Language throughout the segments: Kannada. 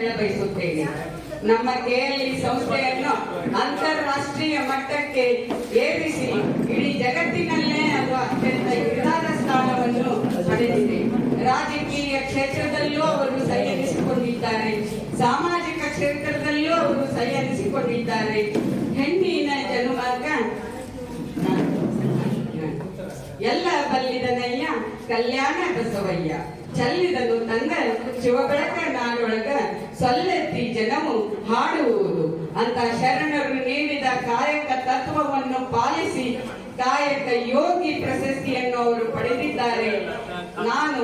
ಹೇಳಬಯಸುತ್ತೇನೆ ನಮ್ಮ ಕೆಎಲ್ಇ ಸಂಸ್ಥೆಯನ್ನು ಅಂತಾರಾಷ್ಟ್ರೀಯ ಮಟ್ಟಕ್ಕೆ ಏರಿಸಿ, ಇಡೀ ಜಗತ್ತಿನಲ್ಲೇ ಅದು ಅತ್ಯಂತ ಹಿರಿದಾದ ಸ್ಥಾನವನ್ನು ಪಡೆದಿದೆ. ರಾಜಕೀಯ ಕ್ಷೇತ್ರದಲ್ಲೂ ಅವರು ಸಂಯಮಿಸಿಕೊಂಡಿದ್ದಾರೆ ಸಾಮಾಜಿಕ ಕ್ಷೇತ್ರದಲ್ಲೂ ಅವರು ಸಂಯಮಿಸಿಕೊಂಡಿದ್ದಾರೆ ಹೆಣ್ಣಿನ ಜನುವಾಗ ಎಲ್ಲ ಬಲ್ಲಿದನಯ್ಯ, ಕಲ್ಯಾಣ ಬಸವಯ್ಯ. ಚಲ್ಲಿದನು ತನ್ನ ಶಿವಬೆಳಕ ನಾಡೊಳಗ ಸೊಲ್ಲೆತ್ತಿ ಜನವು ಹಾಡುವುದು. ಅಂತ ಶರಣರು ನೀಡಿದ ಕಾಯಕ ತತ್ವವನ್ನು ಪಾಲಿಸಿ ಕಾಯಕ ಯೋಗಿ ಪ್ರಶಸ್ತಿಯನ್ನು ಅವರು ಪಡೆದಿದ್ದಾರೆ. ನಾನು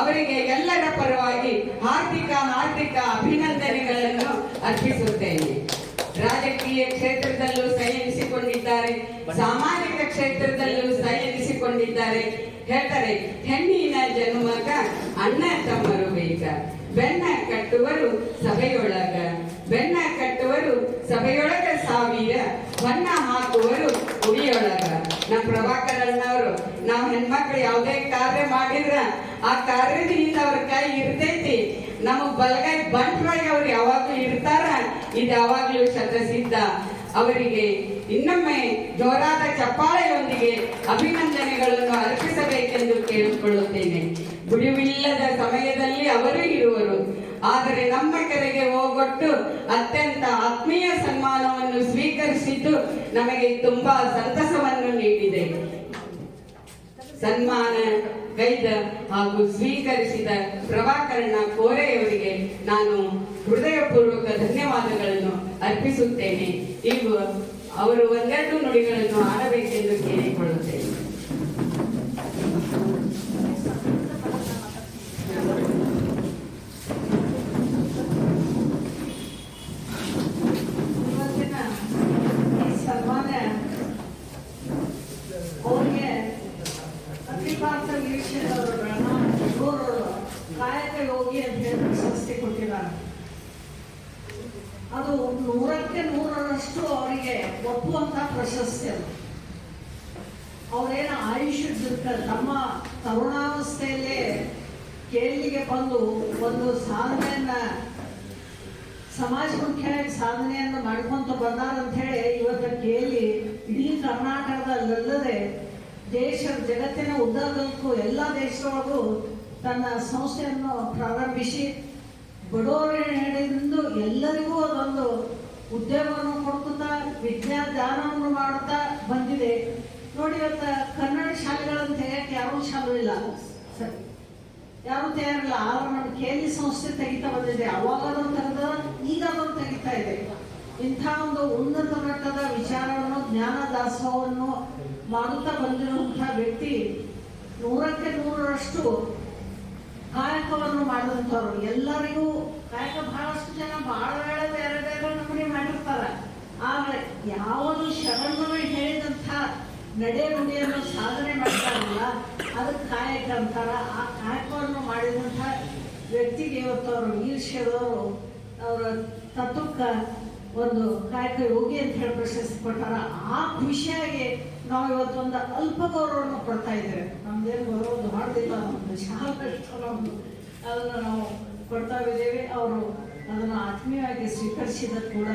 ಅವರಿಗೆ ಎಲ್ಲರ ಪರವಾಗಿ ಹಾರ್ದಿಕ ಹಾರ್ದಿಕ ಅಭಿನಂದನೆಗಳನ್ನು ಅರ್ಪಿಸುತ್ತೇನೆ. ರಾಜಕೀಯ ಕ್ಷೇತ್ರದಲ್ಲೂ ಸಂಯಮಿಸಿಕೊಂಡಿದ್ದಾರೆ ಸಾಮಾಜಿಕ ಕ್ಷೇತ್ರದಲ್ಲೂ ಸಹಿಸಿಕೊಂಡಿದ್ದಾರೆ ಹೇಳ್ತಾರೆ ಹೆಣ್ಣಿನ ಜನ್ಮಕ ಅಣ್ಣ ತಮ್ಮರು ಬೇಕ. ಬೆನ್ನ ಕಟ್ಟುವರು ಸಭೆಯೊಳಗ. ಬೆನ್ನ ಕಟ್ಟುವರು ಸಭೆಯೊಳಗ ಸಾವಿರ. ಬಣ್ಣ ಹಾಕುವರು ಉಡಿಯೊಳಗ ನಮ್ಮ ಪ್ರಭಾಕರ್ ಅಣ್ಣವರು ನಾವು ಹೆಣ್ಮಕ್ಳು ಯಾವುದೇ ಕಾರ್ಯ ಮಾಡಿದ್ರ ಆ ಕಾರ್ಯದಿಂದ ಅವ್ರ ಕೈ ಇರ್ತೈತಿ. ನಮಗ್ ಬಲಗೈ ಬಂಟ್ರಾಗಿ ಅವ್ರು ಯಾವಾಗ್ಲೂ ಇರ್ತಾರ. ಇದು ಯಾವಾಗ್ಲೂ ಶತಸಿದ್ಧ. ಅವರಿಗೆ ಇನ್ನೊಮ್ಮೆ ಜೋರಾದ ಚಪ್ಪಾಳೆಯೊಂದಿಗೆ ಅಭಿನಂದನೆಗಳನ್ನು ಅರ್ಪಿಸಬೇಕೆಂದು ಕೇಳಿಕೊಳ್ಳುತ್ತೇನೆ ಬಿಡುವಿಲ್ಲದ ಸಮಯದಲ್ಲಿ ಅವರು ಇರುವರು. ಆದರೆ ನಮ್ಮ ಕೆರೆಗೆ ಹೋಗೊಟ್ಟು ಅತ್ಯಂತ ಆತ್ಮೀಯ ಸನ್ಮಾನವನ್ನು ಸ್ವೀಕರಿಸಿದ್ದು ನಮಗೆ ತುಂಬಾ ಸಂತಸವನ್ನು ನೀಡಿದೆ. ಸನ್ಮಾನ, ಗೈದ ಹಾಗೂ ಸ್ವೀಕರಿಸಿದ ಪ್ರಭಾಕರಣ ಕೋರೆಯವರಿಗೆ ನಾನು ಹೃದಯಪೂರ್ವಕ ಧನ್ಯವಾದಗಳನ್ನು ಅರ್ಪಿಸುತ್ತೇನೆ ಇವು ಅವರು ಒಂದೆರಡು ನುಡಿಗಳನ್ನು ಆಡಬೇಕೆಂದು ಕೇಳಿಕೊಳ್ಳುತ್ತೇನೆ ಇವತ್ತಿನ ಈ ಸನ್ಮಾನ ಅವ್ರಿಗೆ ಅಖಿಲ ಭಾರತ ವೀಕ್ಷಕರು ಬೆಳಗಾವಿ ಕಾಯಕ ಯೋಗಿ ಅಂತ ಹೇಳಿ ಪ್ರಶಸ್ತಿ ಕೊಟ್ಟಿದ್ದಾರೆ ಅದು ನೂರಕ್ಕೆ ನೂರರಷ್ಟು ಅವರಿಗೆ ಒಪ್ಪುವಂತ ಪ್ರಶಸ್ತಿ ಅದು. ಅವರೇನು ಆಯುಷ್ಯದ ತಮ್ಮ ತರುಣಾವಸ್ಥೆಯಲ್ಲೇ ಕೇಳಿಗೆ ಬಂದು ಒಂದು ಸಾಧನೆಯನ್ನ ಸಮಾಜಮುಖಿಯಾಗಿ ಸಾಧನೆಯನ್ನು ಮಾಡ್ಕೊಂತ ಬಂದಾರಂತ ಹೇಳಿ ಇವತ್ತು ಕೇಳಿ ಇಡೀ ಕರ್ನಾಟಕದಲ್ಲದೆ ದೇಶ ಜಗತ್ತಿನ ಉದ್ದಗಲಕ್ಕೂ ಎಲ್ಲ ದೇಶದೊಳಗೂ ತನ್ನ ಸಂಸ್ಥೆಯನ್ನು ಪ್ರಾರಂಭಿಸಿ ಬಡವರಿಂದ ಎಲ್ಲರಿಗೂ ಅದೊಂದು ಉದ್ಯೋಗವನ್ನು ಕೊಡ್ತಾ ವಿದ್ಯಾದಾನವನ್ನು ಮಾಡುತ್ತಾ ಬಂದಿದೆ. ನೋಡಿ ಇವತ್ತು ಕನ್ನಡ ಶಾಲೆಗಳನ್ನು ತೆಗೆಯಕ್ಕೆ ಯಾರು ಶಾಲೆ ಇಲ್ಲ. ಸರಿ. ಯಾರು ತಯಾರಿಲ್ಲ. ಆದ್ರೆ ನಮ್ಮ ಕೇಳಿ ಸಂಸ್ಥೆ ತೆಗಿತಾ ಬಂದಿದೆ. ಅವಾಗ ಅದನ್ನು ಈಗ ಅದನ್ನು ತೆಗಿತಾ ಇದೆ. ಇಂಥ ಒಂದು ಉನ್ನತ ಮಟ್ಟದ ವಿಚಾರವನ್ನು, ಜ್ಞಾನ ದಾಸೋಹವನ್ನು ಮಾಡುತ್ತಾ ಬಂದಿರುವಂತಹ ವ್ಯಕ್ತಿ ನೂರಕ್ಕೆ ನೂರರಷ್ಟು ಕಾಯಕವನ್ನು ಮಾಡಿದಂಥವ್ರು. ಎಲ್ಲರಿಗೂ ಕಾಯಕ ಬಹಳಷ್ಟು ಜನ ಬಹಳ ವೇಳೆ ಬೇರೆ ಬೇರೆ ನಮೂನೆ ಮಾಡಿರ್ತಾರೆ. ಆದ್ರೆ ಯಾವುದು ಶರಣರು ಹೇಳಿದಂಥ ನಡೆ ನುಡಿಯನ್ನು ಸಾಧನೆ ಮಾಡ್ತಾರಲ್ಲ ಅದಕ್ಕೆ ಕಾಯಕ ಅಂತಾರ. ಆ ಕಾಯಕವನ್ನು ಮಾಡಿದಂಥ ವ್ಯಕ್ತಿಗೆ ಇವತ್ತು ಅವರು ಈರ್ಷ್ಯದವರು ಅವರ ತತ್ವಕ್ಕೆ ಒಂದು ಕಾಯಕ ಯೋಗಿ ಅಂತ ಹೇಳಿ ಪ್ರಶಸ್ತಿ ಕೊಟ್ಟಾರ ಆ ಖುಷಿಯಾಗಿ ನಾವು ಇವತ್ತು ಒಂದು ಅಲ್ಪ ಗೌರವವನ್ನು ಕೊಡ್ತಾ ಇದ್ದೇವೆ. ನಮ್ದೇನು ಗೌರವ ದೊಡ್ಡದಿಲ್ಲ. ನಮ್ದು ಅದನ್ನು ನಾವು ಕೊಡ್ತಾ ಇದ್ದೇವೆ ಅವರು ಅದನ್ನು ಆತ್ಮೀಯವಾಗಿ ಸ್ವೀಕರಿಸಿದ ಕೂಡ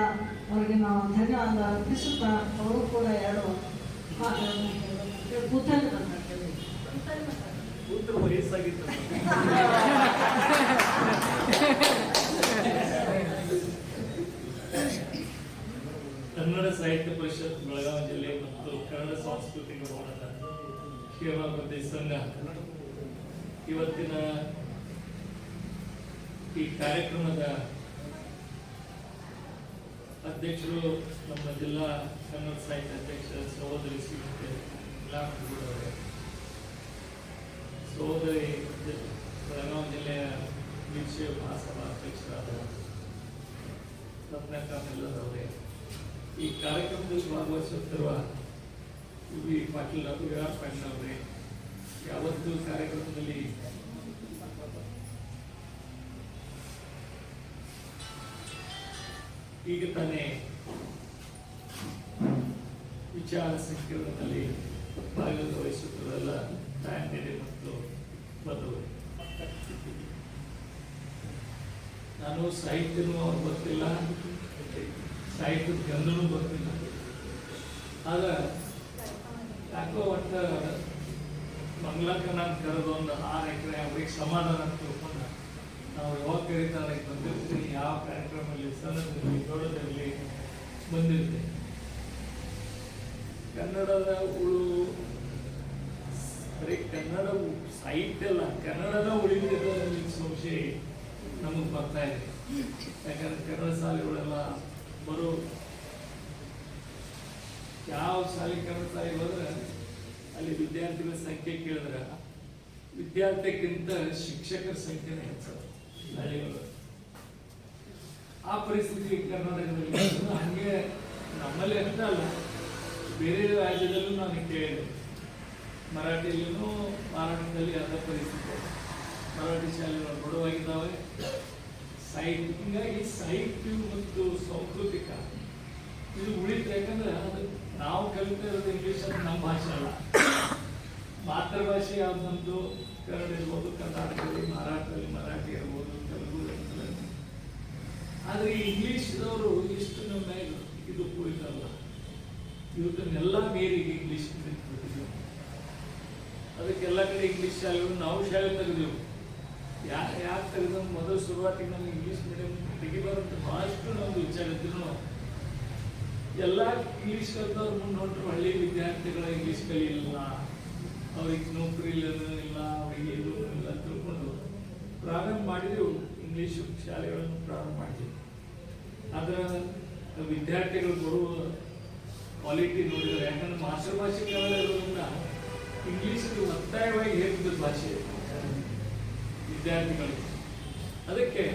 ಅವರಿಗೆ ನಾವು ಧನ್ಯವಾದ ಅರ್ಪಿಸುತ್ತಾ ಅವರು ಕೂಡ ಎರಡು ಕನ್ನಡ ಸಾಹಿತ್ಯ ಪರಿಷತ್, ಬೆಳಗಾವಿ ಜಿಲ್ಲೆ ಮತ್ತು ಕನ್ನಡ ಸಾಂಸ್ಕೃತಿಕ ಭವನದ ಪ್ರದೇಶ ಸಂಘ. ಇವತ್ತಿನ ಈ ಕಾರ್ಯಕ್ರಮದ ಅಧ್ಯಕ್ಷರು ನಮ್ಮ ಜಿಲ್ಲಾ ಕನ್ನಡ ಸಾಹಿತ್ಯ ಅಧ್ಯಕ್ಷ ಸಹೋದರಿ ಶ್ರೀಮತಿ ಲಾಕ್ಗೂಡ್ ಅವರೇ. ಸಹೋದರಿ ಬೆಳಗಾವಿ ಜಿಲ್ಲೆಯ ವೀಕ್ಷಕ ಮಹಾಸಭಾ ಅಧ್ಯಕ್ಷರಾದ ರತ್ನಕಾಮಿಲ್ಲದವರೇ ಈ ಕಾರ್ಯಕ್ರಮದಲ್ಲಿ ಭಾಗವಹಿಸುತ್ತಿರುವ ವಿ. ಪಾಟೀಲ್ ವಿರಾಟ್ ಪಾಟೀಲ್ ಅವರೇ. ಯಾವತ್ತು ಕಾರ್ಯಕ್ರಮದಲ್ಲಿ ಈಗ ತಾನೇ ವಿಚಾರ ಸಂಕಿರಣದಲ್ಲಿ ಭಾಗವಹಿಸುತ್ತಿರಲ್ಲ ತಾಯಂದಿರೆ ಮತ್ತು ಬಂಧುಗಳು. ನಾನು ಸಾಹಿತ್ಯನೂ ಅವ್ರು ಗೊತ್ತಿಲ್ಲ, ಸಾಹಿತ್ಯದ ಗಂಧನೂ ಗೊತ್ತಿಲ್ಲ. ಆಗ ಯಾಕೋ ಒಟ್ಟು ಮಂಗ್ಲಕ್ಕ ನಾನು ಕರೆದು ಒಂದು ಆರು ಎಕರೆ ಅವ್ರಿಗೆ ಸಮಾಧಾನ ತಿಳ್ಕೊಂಡು ನಾವು ಯಾವಾಗ ಕರೀತಾರೆ ಬಂದಿರ್ತೀನಿ ಯಾವ ಕಾರ್ಯಕ್ರಮದಲ್ಲಿ ಸಣ್ಣದಿರಲಿ ದೊಡ್ಡದಿರಲಿ ಬಂದಿರ್ತೀನಿ ಕನ್ನಡದ ಉಳು ಬರೀ ಕನ್ನಡ ಸಾಹಿತ್ಯ ಅಲ್ಲ, ಕನ್ನಡದ ಉಳಿದಿರೋ ಸಂಶಯ ನಮಗೆ ಬರ್ತಾ ಇದೆ. ಯಾಕಂದ್ರೆ ಕನ್ನಡ ಶಾಲೆಗಳೆಲ್ಲ ಬರೋ ಯಾವ ಶಾಲೆ ಕನ್ನಡ ಶಾಲೆ ಹೋದ್ರೆ ಅಲ್ಲಿ ವಿದ್ಯಾರ್ಥಿಗಳ ಸಂಖ್ಯೆ ಕೇಳಿದ್ರೆ ವಿದ್ಯಾರ್ಥಿಗಿಂತ ಶಿಕ್ಷಕರ ಸಂಖ್ಯೆನೇ ಹೆಚ್ಚು. ಆ ಪರಿಸ್ಥಿತಿ ಕರ್ನಾಟಕದಲ್ಲಿ. ಹಂಗೆ ನಮ್ಮಲ್ಲಿ ಅಂತ ಅಲ್ಲ. ಬೇರೆ ರಾಜ್ಯದಲ್ಲೂ ನಾನು ಕೇಳಿದೆ. ಮರಾಠಿಯಲ್ಲೂ ಮಾರಾಟದಲ್ಲಿ ಅದ ಪರಿಸ್ಥಿತಿ ಮರಾಠಿ ಶಾಲೆಗಳು ನೋಡುವಾಗಿದ್ದಾವೆ ಸಾಹಿತ್ಯ ಹಿಂಗಾಗಿ ಸಾಹಿತ್ಯ ಮತ್ತು ಸಾಂಸ್ಕೃತಿಕ. ಇದು ಉಳಿತು ಯಾಕಂದ್ರೆ ನಾವು ಕಲಿತಾ ಇರೋದು ಇಂಗ್ಲೀಷ್ ನಮ್ಮ ಭಾಷೆ ಅಲ್ಲ. ಮಾತೃಭಾಷೆ ಯಾವುದಂತು ಕನ್ನಡ ಇರ್ಬೋದು, ಕರ್ನಾಟಕದಲ್ಲಿ ಮರಾಠದಲ್ಲಿ ಮರಾಠಿ ಇರ್ಬೋದು, ತೆಲುಗು ಆದರೆ ಇಂಗ್ಲೀಷ್ನವರು ಇಷ್ಟು ನಮ್ಮ ಇದು ಕುಳಿತಲ್ಲ ಇವತ್ತನ್ನೆಲ್ಲ ಬೇರೆ ಇಂಗ್ಲೀಷ್ ಬಿಟ್ಟಿದ್ದೀವಿ ಅದಕ್ಕೆಲ್ಲ ಕಡೆ ಇಂಗ್ಲೀಷ್ ಶಾಲೆಗಳು ನಾವು ಶಾಲೆ ತೆಗೆದೆವು. ಯಾ ಯಾಕೆ ತೆಗೆದ ಮೊದಲು ಶುರುವಾತಿಗೆ ನಮ್ಗೆ ಇಂಗ್ಲೀಷ್ ಮೀಡಿಯಂ ತೆಗಿಬಾರಂತ ಭಾಳಷ್ಟು ನಮ್ದು ವಿಚಾರ ಇದ್ರು ಎಲ್ಲ ಇಂಗ್ಲೀಷ್ ಕಲ್ತವ್ರು ಮುಂದೆ ಹೊಂಟರು ಹಳ್ಳಿ ವಿದ್ಯಾರ್ಥಿಗಳ ಇಂಗ್ಲೀಷ್ ಕಲಿಯಲ್ಲ ಅವ್ರಿಗೆ ನೌಕರಿ ಇಲ್ಲ, ಅವರಿಗೆ ಏನು ಇಲ್ಲ ತಿಳ್ಕೊಂಡು ಪ್ರಾರಂಭ ಮಾಡಿದೆವು ಇಂಗ್ಲೀಷ್ ಶಾಲೆಗಳನ್ನು ಪ್ರಾರಂಭ ಮಾಡಿದೆವು ಅದರ ವಿದ್ಯಾರ್ಥಿಗಳು ಬರುವ ಕ್ವಾಲಿಟಿ ನೋಡಿದರೆ, ಯಾಕಂದ್ರೆ ಮಾಸ್ಟರ್ ಭಾಷೆ ಕನ್ನಡ ಇರೋದ್ರಿಂದ ಇಂಗ್ಲಿಷ್ಗೆ ಒತ್ತಾಯವಾಗಿ ಹೇಳ್ತಿದ್ದ ಭಾಷೆ ವಿದ್ಯಾರ್ಥಿಗಳು. ಅದಕ್ಕೆ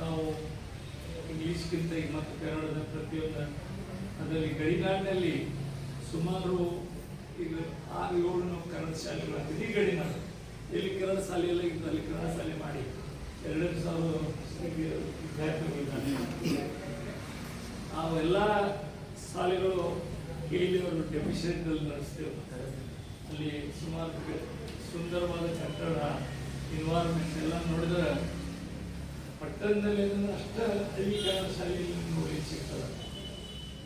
ನಾವು ಇಂಗ್ಲಿಷ್ಗಿಂತ ಮತ್ತು ಕನ್ನಡದ ಪ್ರತಿಯೊಂದು ಅದರಲ್ಲಿ ಗಡಿನಾಡಿನಲ್ಲಿ ಸುಮಾರು ಈಗ ಆರು ಏಳು ನಾವು ಕನ್ನಡ ಶಾಲೆಗಳು ಬಿಡಿಗಡೆ ಮಾಡಿ ಎಲ್ಲಿ ಕನ್ನಡ ಶಾಲೆ ಎಲ್ಲ ಇತ್ತು ಅಲ್ಲಿ ಕನ್ನಡ ಶಾಲೆ ಮಾಡಿ ಎರಡೆರಡು ಸಾವಿರ ವಿದ್ಯಾರ್ಥಿಗಳಿದ್ದಾರೆ ಅವೆಲ್ಲ ಶಾಲೆಗಳು ಕೇಳಿ ಅವರು ಡೆಫಿಷಿಯಂಟಲ್ಲಿ ನಡೆಸ್ತೇವೆ ಅಲ್ಲಿ ಸುಮಾರು ಸುಂದರವಾದ ಕಟ್ಟಡ ಎನ್ವೈರ್ಮೆಂಟ್ ಎಲ್ಲ ನೋಡಿದ್ರೆ ಪಟ್ಟಣದಲ್ಲಿ ಅಷ್ಟ ಹಳ್ಳಿ ಕನ್ನಡ ಶಾಲೆಯಲ್ಲಿ ನೋಡಿ ಸಿಗ್ತದೆ.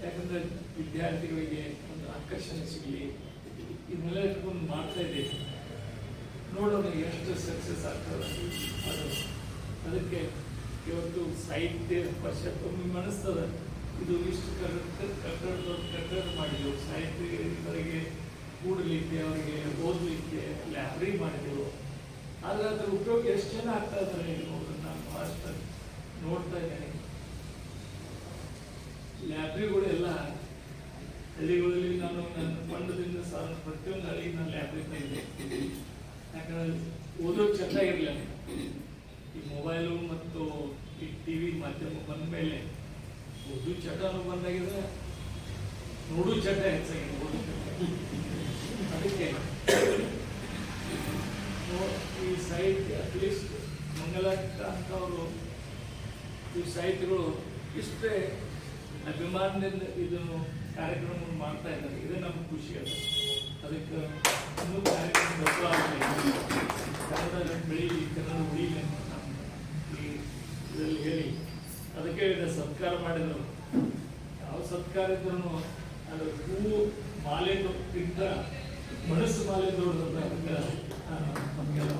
ಯಾಕಂದ್ರೆ ವಿದ್ಯಾರ್ಥಿಗಳಿಗೆ ಒಂದು ಆಕರ್ಷಣೆ ಸಿಗಲಿ. ಇದನ್ನೆಲ್ಲ ಇಟ್ಕೊಂಡು ಮಾಡ್ತಾ ಇದ್ದೀವಿ. ನೋಡೋಣ ಎಷ್ಟು ಸಕ್ಸಸ್ ಆಗ್ತದೆ. ಅದು ಅದಕ್ಕೆ ಇವತ್ತು ಸಾಹಿತ್ಯ ಪರಿಷತ್ ಕಮ್ಮಿ ಅನಿಸ್ತದೆ ಇದು ಇಷ್ಟು ಕಟ್ಟಡ ಕಟ್ಟಡ ಕಟ್ಟಡ ಮಾಡಿದೆವು ಸಾಹಿತ್ಯಗಳಿಗೆ ಕೂಡಲಿಕ್ಕೆ, ಅವರಿಗೆ ಓದಲಿಕ್ಕೆ ಲ್ಯಾಬ್ರಿ ಮಾಡಿದೆವು ಆದರೆ ಅದ್ರ ಉಪಯೋಗ ಎಷ್ಟು ಜನ ಆಗ್ತಾ ಇದ್ದಾರೆ ನೋಡ್ರಿ ನಾನು ಭಾಳಷ್ಟು ನೋಡ್ತಾ ಇದ್ದೇನೆ. ಲ್ಯಾಬ್ರಿಗಳು ಎಲ್ಲ ಹಳ್ಳಿಗಳಲ್ಲಿ ನಾನು ನನ್ನ ಫಂಡದಿಂದ ಸಾಲ ಪ್ರತಿಯೊಂದು ಹಳ್ಳಿಗೆ ನಾನು ಲ್ಯಾಬ್ರಿಂದ ಇದೆ. ಯಾಕಂದ್ರೆ ಓದೋ ಚಟ ಇರಲಿಲ್ಲ. ಈ ಮೊಬೈಲು ಮತ್ತು ಈ ಟಿ ವಿ ಮಾಧ್ಯಮ ಬಂದ ಮೇಲೆ ಓದು ಚಟನೂ ಬಂದಾಗಿದೆ ನೋಡು ಚಟ ಹೆಚ್ಚಾಗಿದೆ, ಓದು ಅದಕ್ಕೆ ಈ ಸಾಹಿತ್ಯ ಅಟ್ಲೀಸ್ಟ್ ಮಂಗಲಕ್ಕ ಅಂತವರು ಈ ಸಾಹಿತ್ಯಗಳು ಇಷ್ಟೇ ಅಭಿಮಾನದಿಂದ ಇದನ್ನು ಕಾರ್ಯಕ್ರಮ ಮಾಡ್ತಾ ಇದ್ದಾರೆ. ಇದೇ ನಮ್ಗೆ ಖುಷಿ ಅದ ಅದಕ್ಕೆ ಇನ್ನೂ ಕಾರ್ಯಕ್ರಮ ಬದಲಾವಣೆ ಬೆಳೀಲಿ ಕನ್ನಡ ಉಳಿಲಿ ಅಂತ ಇದರಲ್ಲಿ ಹೇಳಿ. ಅದಕ್ಕೆ ಸತ್ಕಾರ ಮಾಡಿದರು. ಯಾವ ಸತ್ಕಾರ ಇದ್ರೂ ಅದು ಹೂವು ಮಾಲೆಗಿಂತ ಮನಸ್ಸು ಮಾಲೆ ದೊಡ್ಡದಂತ ನಮಗೆಲ್ಲ